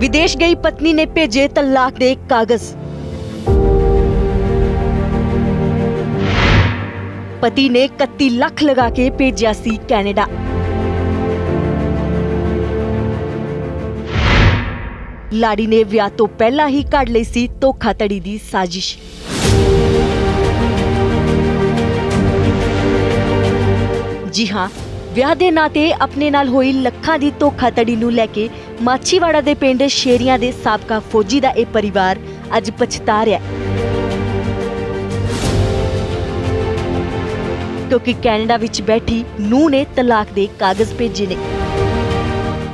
ਵਿਦੇਸ਼ ਗਈ ਪਤਨੀ ਨੇ ਭੇਜੇ ਤਲਾਕ ਦੇ ਕਾਗਜ਼। ਪਤੀ ਨੇ 31 ਲੱਖ ਲਗਾ ਕੇ ਭੇਜਿਆ ਸੀ ਕੈਨੇਡਾ। ਲਾੜੀ ਨੇ ਵਿਆਹ ਤੋਂ ਪਹਿਲਾਂ ਹੀ ਕੱਢ ਲਈ ਸੀ ਧੋਖਾਧੜੀ ਦੀ ਸਾਜ਼ਿਸ਼। ਜੀ ਹਾਂ ਵਿਆਹ ਦੇ ਨਾਂ ਤੇ ਆਪਣੇ ਨਾਲ ਹੋਈ ਲੱਖਾਂ ਦੀ ਧੋਖਾਧੜੀ ਨੂੰ ਲੈ ਕੇ ਮਾਛੀਵਾੜਾ ਦੇ ਪਿੰਡ ਸ਼ੇਰੀਆਂ ਦੇ ਸਾਬਕਾ ਫੌਜੀ ਦਾ ਇਹ ਪਰਿਵਾਰ ਅੱਜ ਪਛਤਾ ਰਿਹਾ ਕਿਉਂਕਿ ਕੈਨੇਡਾ ਵਿੱਚ ਬੈਠੀ ਨੂੰ ਨੇ ਤਲਾਕ ਦੇ ਕਾਗਜ਼ ਭੇਜੇ ਨੇ।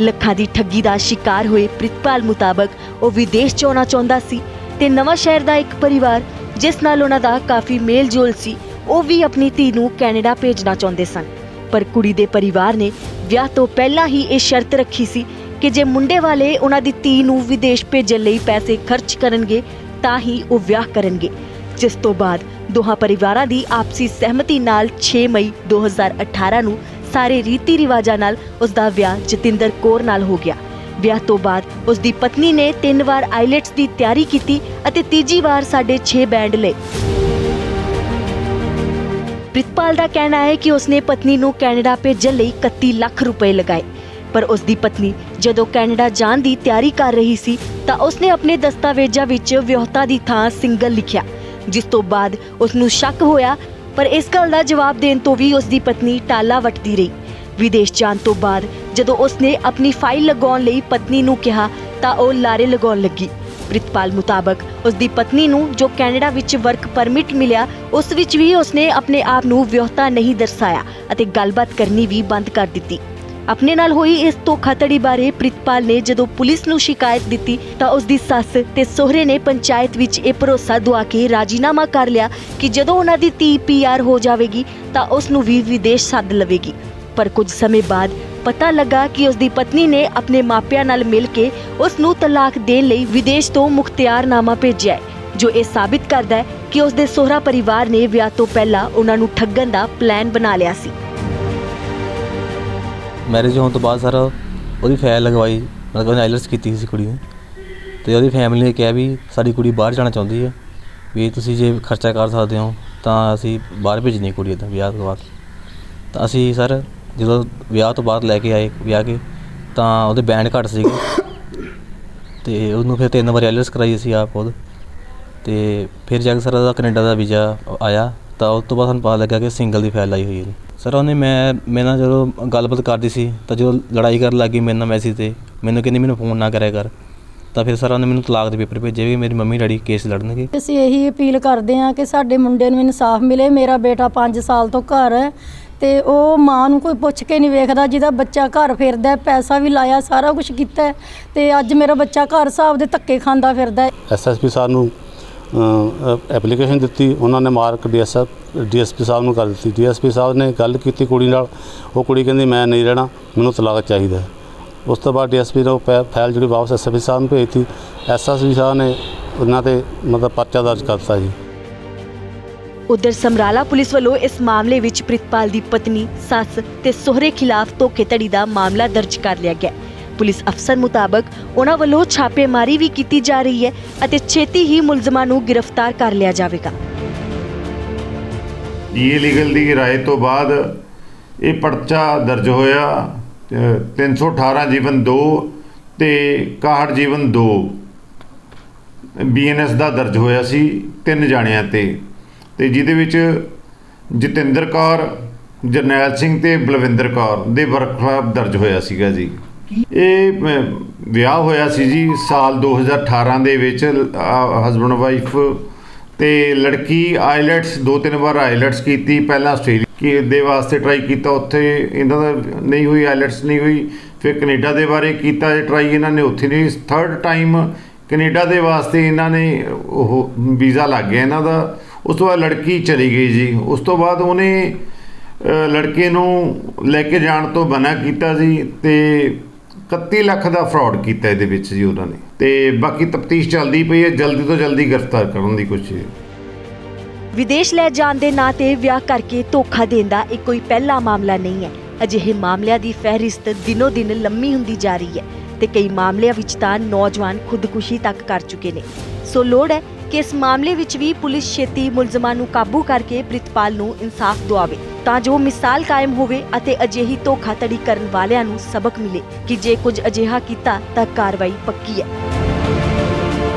ਲੱਖਾਂ ਦੀ ਠੱਗੀ ਦਾ ਸ਼ਿਕਾਰ ਹੋਏ ਪ੍ਰਿਤਪਾਲ ਮੁਤਾਬਕ ਉਹ ਵਿਦੇਸ਼ ਜਾਣਾ ਚਾਹੁੰਦਾ ਸੀ ਤੇ ਨਵਾਂ ਸ਼ਹਿਰ ਦਾ ਇੱਕ ਪਰਿਵਾਰ, ਜਿਸ ਨਾਲ ਉਹਨਾਂ ਦਾ ਕਾਫੀ ਮੇਲ ਜੋਲ ਸੀ, ਉਹ ਵੀ ਆਪਣੀ ਧੀ ਨੂੰ ਕੈਨੇਡਾ ਭੇਜਣਾ ਚਾਹੁੰਦੇ ਸਨ। ਪਰ ਕੁੜੀ ਦੇ ਪਰਿਵਾਰ ਨੇ ਵਿਆਹ ਤੋਂ ਪਹਿਲਾਂ ਹੀ ਇਹ ਸ਼ਰਤ ਰੱਖੀ ਸੀ ਕਿ ਜੇ ਮੁੰਡੇ ਵਾਲੇ ਉਹਨਾਂ ਦੀ ਧੀ ਨੂੰ ਵਿਦੇਸ਼ ਭੇਜਣ ਲਈ ਪੈਸੇ ਖਰਚ ਕਰਨਗੇ, ਤਾਂ ਹੀ ਉਹ ਵਿਆਹ ਕਰਨਗੇ। ਜਿਸ ਤੋਂ ਬਾਅਦ ਦੋਹਾਂ ਪਰਿਵਾਰਾਂ ਦੀ ਆਪਸੀ ਸਹਿਮਤੀ ਨਾਲ 6 ਮਈ 2018 ਨੂੰ ਸਾਰੇ ਰੀਤੀ ਰਿਵਾਜਾਂ ਨਾਲ ਉਸ ਦਾ ਵਿਆਹ ਜਤਿੰਦਰ ਕੌਰ ਨਾਲ ਹੋ ਗਿਆ। ਵਿਆਹ ਤੋਂ ਬਾਅਦ ਉਸ ਦੀ ਪਤਨੀ ਨੇ ਤਿੰਨ ਵਾਰ ਆਈਲੈਟਸ ਦੀ ਤਿਆਰੀ ਕੀਤੀ ਅਤੇ ਤੀਜੀ ਵਾਰ ਸਾਡੇ 6 ਬੈਂਡ ਲਏ। ਪ੍ਰਿਤਪਾਲ ਦਾ ਕਹਿਣਾ ਹੈ ਕਿ ਉਸਨੇ ਪਤਨੀ ਨੂੰ ਕੈਨੇਡਾ ਭੇਜਣ ਲਈ 31 ਲੱਖ ਰੁਪਏ ਲਗਾਏ। ਪਰ ਉਸ ਦੀ ਪਤਨੀ ਜਦੋਂ ਕੈਨੇਡਾ ਜਾਣ ਦੀ ਤਿਆਰੀ ਕਰ ਰਹੀ ਸੀ, ਤਾਂ ਉਸਨੇ ਆਪਣੇ ਦਸਤਾਵੇਜ਼ਾਂ ਵਿੱਚ ਵਿਆਹਤਾ ਦੀ ਥਾਂ ਸਿੰਗਲ ਲਿਖਿਆ, ਜਿਸ ਤੋਂ ਬਾਅਦ ਉਸ ਨੂੰ ਸ਼ੱਕ ਹੋਇਆ, ਪਰ ਇਸ ਗੱਲ ਦਾ ਜਵਾਬ ਦੇਣ ਤੋਂ ਵੀ ਉਸ ਦੀ ਪਤਨੀ ਟਾਲਾ ਵਟਦੀ ਰਹੀ। ਵਿਦੇਸ਼ ਜਾਣ ਤੋਂ ਬਾਅਦ ਜਦੋਂ ਉਸਨੇ ਆਪਣੀ ਫਾਈਲ ਲਗਾਉਣ ਲਈ ਪਤਨੀ ਨੂੰ ਕਿਹਾ, ਤਾਂ ਉਹ ਲਾਰੇ ਲਗਾਉਣ ਲੱਗੀ। ਪ੍ਰਿਤਪਾਲ ਮੁਤਾਬਕ ਉਸ ਦੀ ਪਤਨੀ ਨੂੰ ਜੋ ਕੈਨੇਡਾ ਵਿੱਚ ਵਰਕ ਪਰਮਿਟ ਮਿਲਿਆ, ਉਸ ਵਿੱਚ ਵੀ ਉਸਨੇ ਆਪਣੇ ਆਪ ਨੂੰ ਵਿਆਹਤਾ ਨਹੀਂ ਦਰਸਾਇਆ ਅਤੇ ਗੱਲਬਾਤ ਕਰਨੀ ਵੀ ਬੰਦ ਕਰ ਦਿੱਤੀ। ਆਪਣੇ ਨਾਲ ਹੋਈ ਇਸ ਧੋਖਾਧੜੀ ਬਾਰੇ ਪ੍ਰਿਤਪਾਲ ਨੇ ਜਦੋਂ ਪੁਲਿਸ ਨੂੰ ਸ਼ਿਕਾਇਤ ਦਿੱਤੀ ਤਾਂ ਉਸ ਦੀ ਸੱਸ ਤੇ ਸਹੁਰੇ ਨੇ ਪੰਚਾਇਤ ਵਿੱਚ ਇਹ ਭਰੋਸਾ ਦਵਾ ਕੇ ਰਾਜੀਨਾਮਾ ਕਰ ਲਿਆ ਕਿ ਜਦੋਂ ਉਹਨਾਂ ਦੀ ਧੀ ਪੀਆਰ ਹੋ ਜਾਵੇਗੀ ਤਾਂ ਉਸ ਨੂੰ ਵੀ ਵਿਦੇਸ਼ ਸੱਦ ਲਵੇਗੀ। ਪਰ ਕੁਝ ਸਮੇਂ ਬਾਅਦ ਪਤਾ ਲੱਗਾ ਕਿ ਉਸ ਦੀ ਪਤਨੀ ਨੇ ਆਪਣੇ ਮਾਪਿਆਂ ਨਾਲ ਮਿਲ ਕੇ ਉਸ ਨੂੰ ਤਲਾਕ ਦੇਣ ਲਈ ਵਿਦੇਸ਼ ਤੋਂ ਮੁਖਤਿਆਰਨਾਮਾ ਭੇਜਿਆ ਹੈ, ਜੋ ਇਹ ਸਾਬਿਤ ਕਰਦਾ ਹੈ ਕਿ ਉਸ ਦੇ ਸਹੁਰਾ ਪਰਿਵਾਰ ਨੇ ਵਿਆਹ ਤੋਂ ਪਹਿਲਾਂ ਉਹਨਾਂ ਨੂੰ ਠੱਗਣ ਦਾ ਪਲਾਨ ਬਣਾ ਲਿਆ ਸੀ। ਮੈਰਿਜ ਹੋਣ ਤੋਂ ਬਾਅਦ ਸਰ ਉਹਦੀ ਫਾਈਲ ਲਗਵਾਈ, ਮਤਲਬ ਉਹਨੇ ਕੀਤੀ ਸੀ ਕੁੜੀ ਨੇ। ਤੇ ਉਹਦੀ ਫੈਮਿਲੀ ਨੇ ਕਿਹਾ ਵੀ ਸਾਡੀ ਕੁੜੀ ਬਾਹਰ ਜਾਣਾ ਚਾਹੁੰਦੀ ਹੈ, ਵੀ ਤੁਸੀਂ ਜੇ ਖਰਚਾ ਕਰ ਸਕਦੇ ਹੋ ਤਾਂ ਅਸੀਂ ਬਾਹਰ ਭੇਜਣੀ ਕੁੜੀ ਦਾ ਵਿਆਹ ਤੋਂ ਬਾਅਦ। ਤਾਂ ਅਸੀਂ ਸਰ ਜਦੋਂ ਵਿਆਹ ਤੋਂ ਬਾਅਦ ਲੈ ਕੇ ਆਏ ਵਿਆਹ ਕੇ, ਤਾਂ ਉਹਦੇ ਬੈਂਡ ਘੱਟ ਸੀਗੇ। ਅਤੇ ਉਹਨੂੰ ਫਿਰ ਤਿੰਨ ਵਾਰ ਆਈਲੈਟਸ ਕਰਾਈ ਅਸੀਂ ਆਪ ਖੁਦ। ਅਤੇ ਫਿਰ ਜਾ ਕੇ ਸਰ ਉਹਦਾ ਕੈਨੇਡਾ ਦਾ ਵੀਜ਼ਾ ਆਇਆ, ਤਾਂ ਉਸ ਤੋਂ ਬਾਅਦ ਸਾਨੂੰ ਪਤਾ ਲੱਗਾ ਕਿ ਸਿੰਗਲ ਦੀ ਫਾਈਲ ਆਈ ਹੋਈ ਹੈ ਸਰ, ਉਹਨੇ ਮੈਂ ਮੇਰੇ ਨਾਲ ਜਦੋਂ ਗੱਲਬਾਤ ਕਰਦੀ ਸੀ, ਤਾਂ ਜਦੋਂ ਲੜਾਈ ਕਰਨ ਲੱਗੀ ਮੇਰੇ ਨਾਲ ਮੈਸੇਜ ਤੇ, ਮੈਨੂੰ ਕਹਿੰਦੀ ਮੈਨੂੰ ਫੋਨ ਨਾ ਕਰਿਆ ਕਰ। ਤਾਂ ਫਿਰ ਸਰ ਉਹਨੇ ਮੈਨੂੰ ਤਲਾਕ ਦੇ ਪੇਪਰ ਭੇਜੇ ਵੀ ਮੇਰੀ ਮੰਮੀ ਡੈਡੀ ਕੇਸ ਲੜਨਗੇ। ਅਸੀਂ ਇਹੀ ਅਪੀਲ ਕਰਦੇ ਹਾਂ ਕਿ ਸਾਡੇ ਮੁੰਡੇ ਨੂੰ ਇਨਸਾਫ ਮਿਲੇ। ਮੇਰਾ ਬੇਟਾ 5 ਸਾਲ ਤੋਂ ਘਰ ਹੈ। ਤੇ ਉਹ ਮਾਂ ਨੂੰ ਕੋਈ ਪੁੱਛ ਕੇ ਨਹੀਂ ਵੇਖਦਾ ਜਿਹਦਾ ਬੱਚਾ ਘਰ ਫਿਰਦਾ ਹੈ, ਪੈਸਾ ਵੀ ਲਾਇਆ ਸਾਰਾ ਕੁਝ ਕੀਤਾ ਹੈ, ਤੇ ਅੱਜ ਮੇਰਾ ਬੱਚਾ ਘਰ ਹਿਸਾਬ ਦੇ ਧੱਕੇ ਖਾਂਦਾ ਫਿਰਦਾ ਹੈ। ਐਸਐਸਪੀ ਸਾਹਿਬ ਨੂੰ ਐਪਲੀਕੇਸ਼ਨ ਦਿੱਤੀ ਉਹਨਾਂ ਨੇ ਮਾਰਕ ਡੀਐਸਐਫ ਡੀਐਸਪੀ ਸਾਹਿਬ ਨੂੰ ਕਰ ਦਿੱਤੀ ਡੀਐਸਪੀ ਸਾਹਿਬ ਨੇ ਗੱਲ ਕੀਤੀ ਕੁੜੀ ਨਾਲ ਉਹ ਕੁੜੀ ਕਹਿੰਦੀ ਮੈਂ ਨਹੀਂ ਰਹਿਣਾ ਮੈਨੂੰ ਤਲਾਕ ਚਾਹੀਦਾ ਹੈ। ਉਸ ਤੋਂ ਬਾਅਦ ਡੀਐਸਪੀ ਨੇ ਉਹ ਫੈ- ਫਾਈਲ ਜਿਹੜੀ ਵਾਪਸ ਐਸਐਸਪੀ ਸਾਹਿਬ ਨੂੰ ਭੇਜਤੀ ਐਸਐਸਪੀ ਸਾਹਿਬ ਨੇ ਉਹਨਾਂ ਤੇ ਮਤਲਬ ਪਰਚਾ ਦਰਜ ਕਰਤਾ ਜੀ ਉਧਰ ਸਮਰਾਲਾ ਪੁਲਿਸ ਵੱਲੋਂ ਇਸ ਮਾਮਲੇ ਵਿੱਚ ਪ੍ਰਿਤਪਾਲ ਦੀ ਪਤਨੀ, ਸੱਸ ਤੇ ਸਹੁਰੇ ਖਿਲਾਫ ਧੋਖੇਧੜੀ ਦਾ ਮਾਮਲਾ ਦਰਜ ਕਰ ਲਿਆ ਗਿਆ। ਪੁਲਿਸ ਅਫਸਰ ਮੁਤਾਬਕ ਉਹਨਾਂ ਵੱਲੋਂ ਛਾਪੇਮਾਰੀ ਵੀ ਕੀਤੀ ਜਾ ਰਹੀ ਹੈ ਅਤੇ ਛੇਤੀ ਹੀ ਮੁਲਜ਼ਮਾਂ ਨੂੰ ਗ੍ਰਿਫਤਾਰ ਕਰ ਲਿਆ ਜਾਵੇਗਾ। ਇਹ ਲੀਗਲ ਦੀ ਰਾਏ ਤੋਂ ਬਾਅਦ ਇਹ ਪਰਚਾ ਦਰਜ ਹੋਇਆ ਤੇ 318 ਜੀਵਨ 2 ਤੇ 61 ਜੀਵਨ 2 ਬੀਐਨਐਸ ਦਾ ਦਰਜ ਹੋਇਆ ਸੀ ਤਿੰਨ ਜਾਣਿਆਂ ਤੇ। ਤੇ ਜਿਹਦੇ ਵਿੱਚ ਜਤਿੰਦਰ ਕੌਰ ਜਰਨੈਲ ਸਿੰਘ ਤੇ ਬਲਵਿੰਦਰ ਕੌਰ ਦੇ ਵਰਖਲਾਫ ਦਰਜ ਹੋਇਆ ਸੀਗਾ ਜੀ। ਇਹ ਵਿਆਹ ਹੋਇਆ ਸੀ ਜੀ ਸਾਲ 2018 ਦੇ ਵਿੱਚ ਹਸਬੰਡ ਵਾਈਫ ਤੇ ਲੜਕੀ ਆਈਲੈਟਸ ਦੋ ਤਿੰਨ ਵਾਰ ਆਈਲੈਟਸ ਕੀਤੀ ਪਹਿਲਾਂ ਆਸਟ੍ਰੇਲੀਆ ਕੀ ਦੇ ਵਾਸਤੇ ਟਰਾਈ ਕੀਤਾ ਉੱਥੇ ਇਹਨਾਂ ਦਾ ਨਹੀਂ ਹੋਈ ਆਈਲੈਟਸ ਨਹੀਂ ਹੋਈ ਫਿਰ ਕੈਨੇਡਾ ਦੇ ਬਾਰੇ ਕੀਤਾ ਟਰਾਈ ਇਹਨਾਂ ਨੇ ਉੱਥੇ ਨਹੀਂ ਥਰਡ ਟਾਈਮ ਕੈਨੇਡਾ ਦੇ ਵਾਸਤੇ ਇਹਨਾਂ ਨੇ ਉਹ ਵੀਜ਼ਾ ਲੱਗ ਗਿਆ ਇਹਨਾਂ ਦਾ। ਉਸ ਤੋਂ ਬਾਅਦ ਲੜਕੀ ਚਲੀ ਗਈ ਜੀ। ਉਸ ਤੋਂ ਬਾਅਦ ਉਹਨੇ ਲੜਕੇ ਨੂੰ ਲੈ ਕੇ ਜਾਣ ਤੋਂ ਮਨਾ ਕੀਤਾ ਜੀ ਤੇ 31 ਲੱਖ ਦਾ ਫਰਾਡ ਕੀਤਾ ਇਹਦੇ ਵਿੱਚ ਜੀ ਉਹਨਾਂ ਨੇ। ਤੇ ਬਾਕੀ ਤਫਤੀਸ਼ ਚੱਲਦੀ ਪਈ ਹੈ, ਜਲਦੀ ਤੋਂ ਜਲਦੀ ਗ੍ਰਿਫਤਾਰ ਕਰਨ ਦੀ ਕੋਸ਼ਿਸ਼ ਹੈ। ਵਿਦੇਸ਼ ਲੈ ਜਾਣ ਦੇ ਨਾਂ ਤੇ ਵਿਆਹ ਕਰਕੇ ਧੋਖਾ ਦੇਣ ਦਾ ਇਹ ਕੋਈ ਪਹਿਲਾ ਮਾਮਲਾ ਨਹੀਂ ਹੈ। ਅਜਿਹੇ ਮਾਮਲਿਆਂ ਦੀ ਫਹਿਰਿਸਤ ਦਿਨੋ ਦਿਨ ਲੰਮੀ ਹੁੰਦੀ ਜਾ ਰਹੀ ਹੈ ਤੇ ਕਈ ਮਾਮਲਿਆਂ ਵਿੱਚ ਤਾਂ ਨੌਜਵਾਨ ਖੁਦਕੁਸ਼ੀ ਤੱਕ ਕਰ ਚੁੱਕੇ ਨੇ। ਸੋ ਲੋੜ ਹੈ ਕਿ ਇਸ ਮਾਮਲੇ ਵਿੱਚ ਵੀ ਪੁਲਿਸ ਛੇਤੀ ਮੁਲਜ਼ਮਾਂ ਨੂੰ ਕਾਬੂ ਕਰਕੇ ਪ੍ਰਿਤਪਾਲ ਨੂੰ ਇਨਸਾਫ ਦਿਵਾਵੇ ਤਾਂ ਜੋ ਮਿਸਾਲ ਕਾਇਮ ਹੋਵੇ ਅਤੇ ਅਜਿਹੀ ਧੋਖਾਧੜੀ ਕਰਨ ਵਾਲਿਆਂ ਨੂੰ ਸਬਕ ਮਿਲੇ ਕਿ ਜੇ ਕੁਝ ਅਜਿਹਾ ਕੀਤਾ ਤਾਂ ਕਾਰਵਾਈ ਪੱਕੀ ਹੈ।